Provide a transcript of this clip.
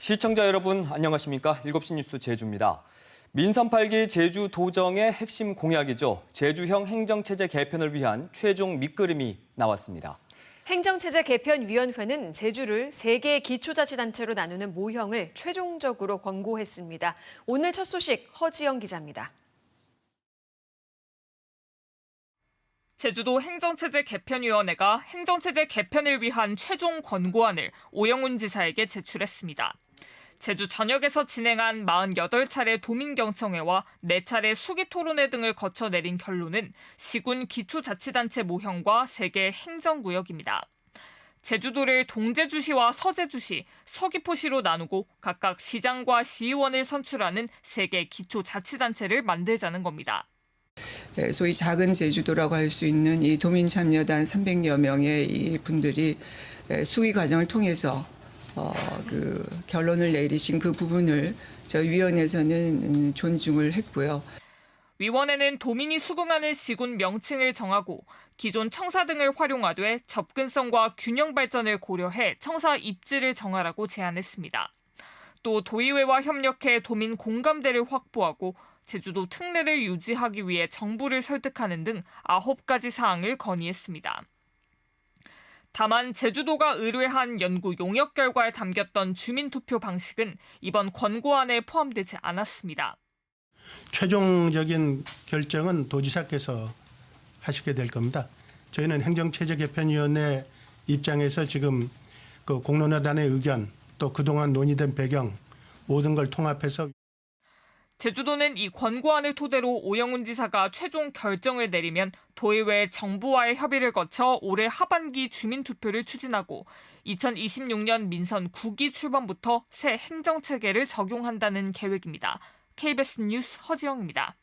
시청자 여러분 안녕하십니까? 7시 뉴스 제주입니다. 민선 8기 제주 도정의 핵심 공약이죠. 제주형 행정체제 개편을 위한 최종 밑그림이 나왔습니다. 행정체제 개편위원회는 제주를 세 개의 기초자치단체로 나누는 모형을 최종적으로 권고했습니다. 오늘 첫 소식 허지영 기자입니다. 제주도 행정체제 개편위원회가 행정체제 개편을 위한 최종 권고안을 오영훈 지사에게 제출했습니다. 제주 전역에서 진행한 48차례 도민경청회와 4차례 수기토론회 등을 거쳐 내린 결론은 시군 기초자치단체 모형과 3개 행정구역입니다. 제주도를 동제주시와 서제주시, 서귀포시로 나누고 각각 시장과 시의원을 선출하는 3개 기초자치단체를 만들자는 겁니다. 예, 소위 작은 제주도라고 할 수 있는 이 도민 참여단 300여 명의 이 분들이 예, 수의 과정을 통해서 어, 그 결론을 내리신 그 부분을 저 위원회에서는 음, 존중을 했고요. 위원회는 도민이 수긍하는 시군 명칭을 정하고 기존 청사 등을 활용하되 접근성과 균형 발전을 고려해 청사 입지를 정하라고 제안했습니다. 또 도의회와 협력해 도민 공감대를 확보하고 제주도 특례를 유지하기 위해 정부를 설득하는 등 9가지 사항을 건의했습니다. 다만 제주도가 의뢰한 연구 용역 결과에 담겼던 주민투표 방식은 이번 권고안에 포함되지 않았습니다. 최종적인 결정은 도지사께서 하시게 될 겁니다. 저희는 행정체제 개편위원회 입장에서 지금 그 공론화단의 의견 또 그동안 논의된 배경 모든 걸 통합해서 제주도는 이 권고안을 토대로 오영훈 지사가 최종 결정을 내리면 도의회 정부와의 협의를 거쳐 올해 하반기 주민투표를 추진하고 2026년 민선 9기 출범부터 새 행정체계를 적용한다는 계획입니다. KBS 뉴스 허지영입니다.